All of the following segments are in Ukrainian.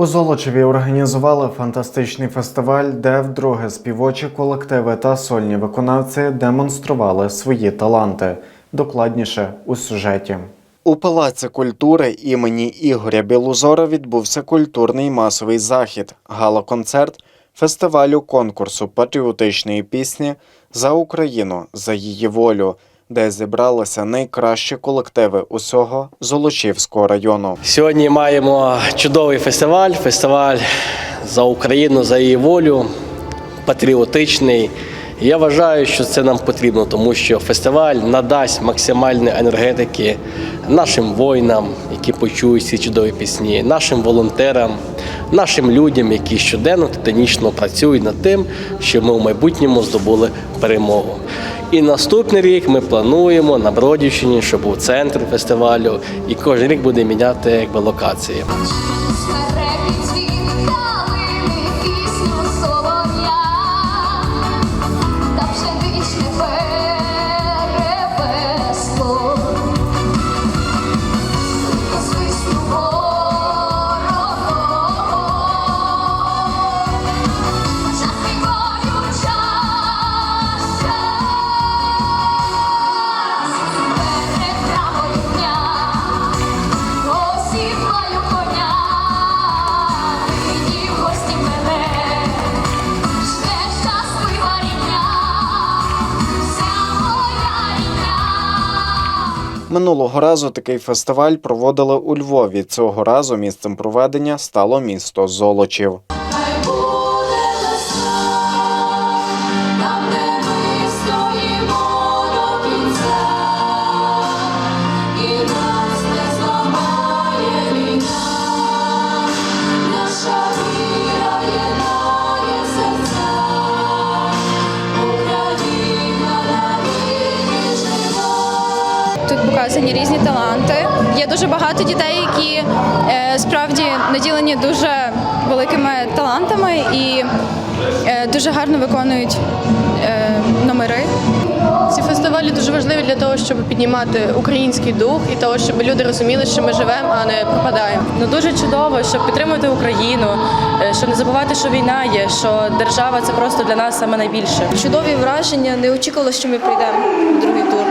У Золочеві організували фантастичний фестиваль, де вдруге співочі колективи та сольні виконавці демонстрували свої таланти. Докладніше у сюжеті. У Палаці культури імені Ігоря Білузора відбувся культурний масовий захід, гала-концерт фестивалю конкурсу патріотичної пісні за Україну за її волю, де зібралися найкращі колективи усього Золочівського району. Сьогодні маємо чудовий фестиваль, фестиваль за Україну, за її волю, патріотичний. Я вважаю, що це нам потрібно, тому що фестиваль надасть максимальної енергетики нашим воїнам, які почують ці чудові пісні, нашим волонтерам, нашим людям, які щоденно титанічно працюють над тим, щоб ми в майбутньому здобули перемогу. І наступний рік ми плануємо на Бродівщині, щоб був центр фестивалю, і кожен рік буде міняти якби локації. Минулого разу такий фестиваль проводили у Львові. Цього разу місцем проведення стало місто Золочів. Жива. Показані різні таланти. Є дуже багато дітей, які е, справді наділені дуже великими талантами і е, дуже гарно виконують е, номери. Ці фестивалі дуже важливі для того, щоб піднімати український дух і того, щоб люди розуміли, що ми живемо, а не пропадаємо. Ну дуже чудово, щоб підтримувати Україну, щоб не забувати, що війна є, що держава це просто для нас саме найбільше. Чудові враження. Не очікувала, що ми прийдемо в другий тур.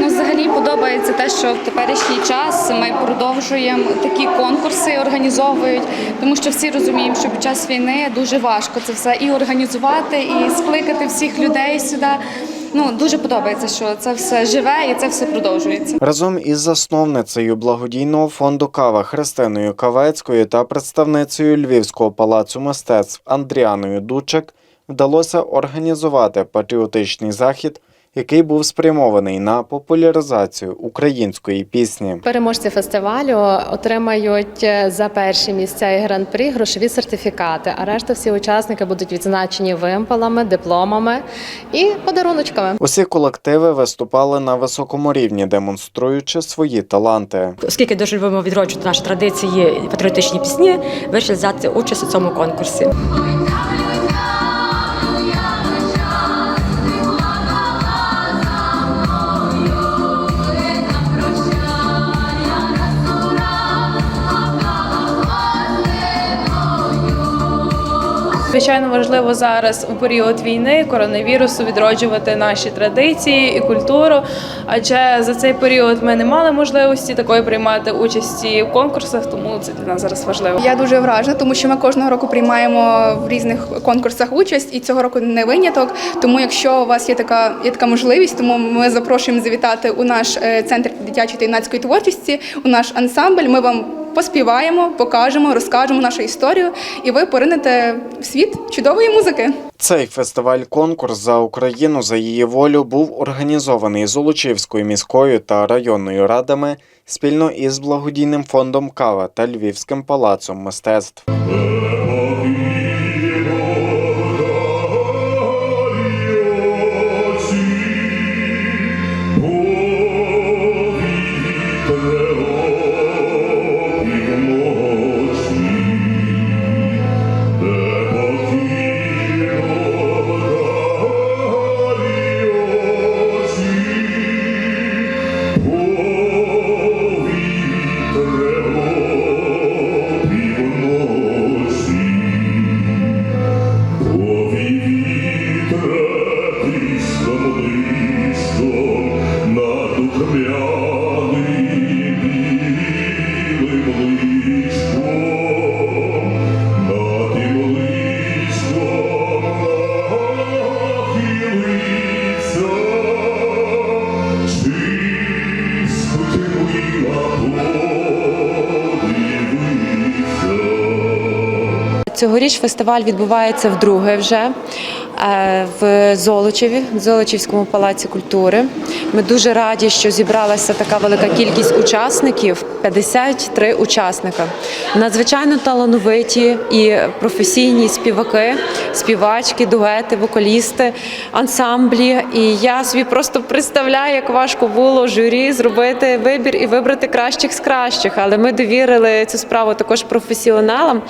Ну, взагалі подобається те, що в теперішній час ми продовжуємо такі конкурси організовують, тому що всі розуміємо, що під час війни дуже важко це все і організувати, і скликати всіх людей сюди. Ну дуже подобається, що це все живе і це все продовжується. Разом із засновницею благодійного фонду Кава Христиною Кавецькою та представницею Львівського палацу мистецтв Андріаною Дучик вдалося організувати патріотичний захід, який був спрямований на популяризацію української пісні. Переможці фестивалю отримають е, за перші місця і гран-прі грошові сертифікати. А решта всі учасники будуть відзначені вимпалами, дипломами і подаруночками. Усі колективи виступали на високому рівні, демонструючи свої таланти. Оскільки дуже любимо відроджувати наші традиції патріотичні пісні, вирішили взяти участь у цьому конкурсі. Звичайно, важливо зараз у період війни, коронавірусу відроджувати наші традиції і культуру. Адже за цей період ми не мали можливості такої приймати участі в конкурсах, тому це для нас зараз важливо. Я дуже вражена, тому що ми кожного року приймаємо в різних конкурсах участь, і цього року не виняток. Тому, якщо у вас є така є така можливість, тому ми запрошуємо завітати у наш е, центр дитячої та юнацької творчості, у наш ансамбль. Ми вам поспіваємо, покажемо, розкажемо нашу історію, і ви поринете в світ чудової музики. Цей фестиваль-конкурс за Україну за її волю був організований Золочівською міською та районною радами спільно із благодійним фондом Кава та Львівським палацом мистецтв. Цьогоріч фестиваль відбувається вдруге вже е, в Золочеві, в Золочівському палаці культури. Ми дуже раді, що зібралася така велика кількість учасників 53 учасника. Надзвичайно талановиті і професійні співаки, співачки, дуети, вокалісти, ансамблі. І я собі просто представляю, як важко було журі зробити вибір і вибрати кращих з кращих. Але ми довірили цю справу також професіоналам.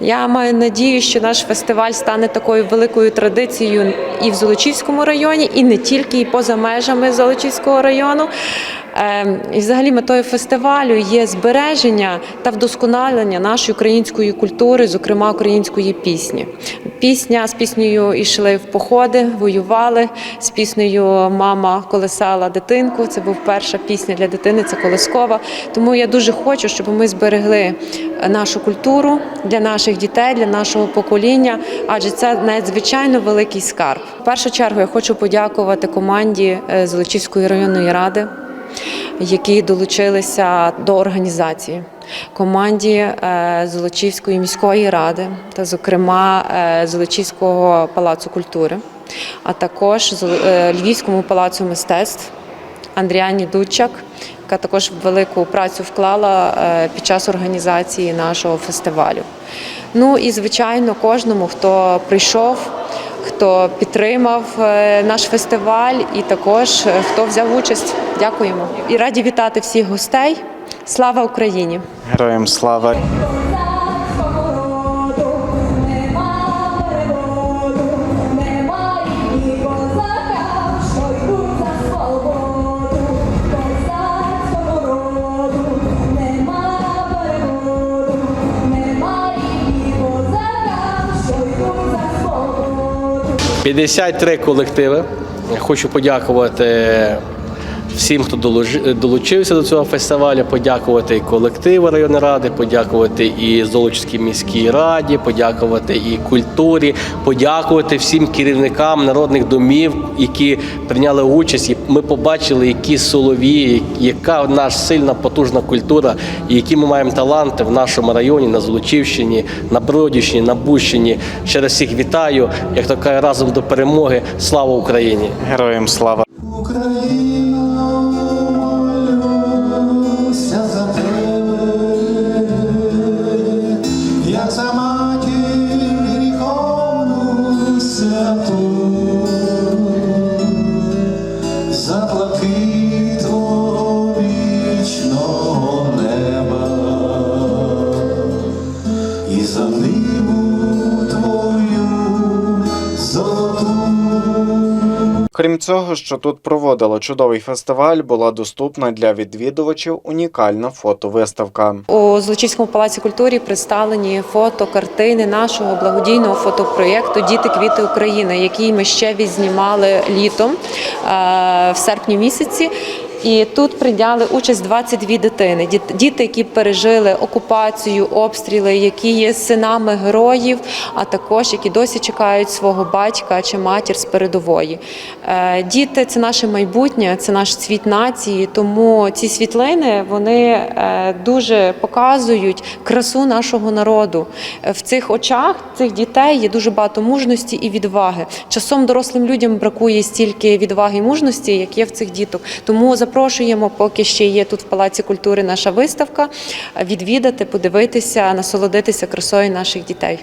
Я маю надію, що наш фестиваль стане такою великою традицією і в Золочівському районі, і не тільки, і поза межами Золочівського району. Ем, І взагалі метою фестивалю є збереження та вдосконалення нашої української культури, зокрема української пісні. Пісня з піснею йшли в походи, воювали. З піснею Мама колесала дитинку. Це був перша пісня для дитини, це колискова. Тому я дуже хочу, щоб ми зберегли нашу культуру для наших дітей, для нашого покоління, адже це надзвичайно великий скарб. В першу чергу я хочу подякувати команді е, Золочівської районної ради які долучилися до організації. Команді е, Золочівської міської ради та, зокрема, е, Золочівського палацу культури, а також е, Львівському палацу мистецтв Андріані Дудчак, яка також велику працю вклала під час організації нашого фестивалю. Ну і звичайно, кожному, хто прийшов, хто підтримав е, наш фестиваль, і також е, хто взяв участь. Дякуємо і раді вітати всіх гостей. Слава Україні! Героям слава! 53 колективи. Хочу подякувати всім, хто долучився до цього фестивалю, подякувати і колективу районної ради, подякувати і Золочівській міській раді, подякувати і культурі, подякувати всім керівникам народних домів, які прийняли участь. І ми побачили, які солові, яка нас сильна потужна культура, і які ми маємо таланти в нашому районі, на Золочівщині, на Бродівщині, на Бущині. Ще раз всіх вітаю. Як то кажуть, разом до перемоги. Слава Україні! Героям слава! Крім цього, що тут проводили чудовий фестиваль, була доступна для відвідувачів унікальна фотовиставка. У Золочівському палаці культури представлені фото, картини нашого благодійного фотопроєкту Діти квіти України, який ми ще відзнімали літом е, в серпні місяці. І тут прийняли участь 22 дитини. Діти, які пережили окупацію, обстріли, які є синами героїв, а також які досі чекають свого батька чи матір з передової. Е, Діти це наше майбутнє, це наш світ нації. Тому ці світлини вони е, дуже показують красу нашого народу. Е, В цих очах цих дітей є дуже багато мужності і відваги. Часом дорослим людям бракує стільки відваги і мужності, як є в цих діток. Тому запрошуємо, поки ще є тут в Палаці культури наша виставка, е, відвідати, подивитися, насолодитися красою наших дітей.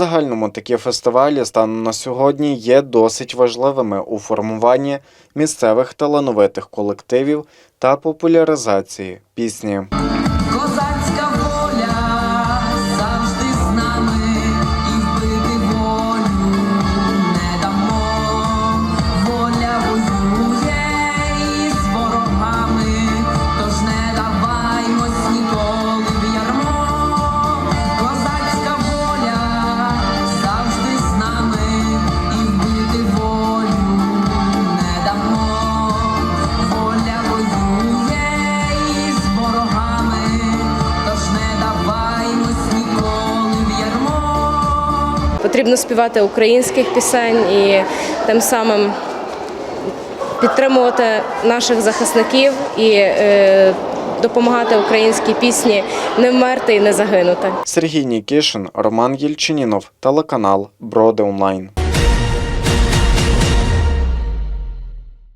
Загальному такі фестивалі станом на сьогодні є досить важливими у формуванні місцевих талановитих колективів та популяризації пісні. Потрібно співати українських пісень і тим самим підтримувати наших захисників і е, допомагати українській пісні не вмерти і не загинути. Сергій Нікішин, Роман Єльчинінов, телеканал Броди Онлайн.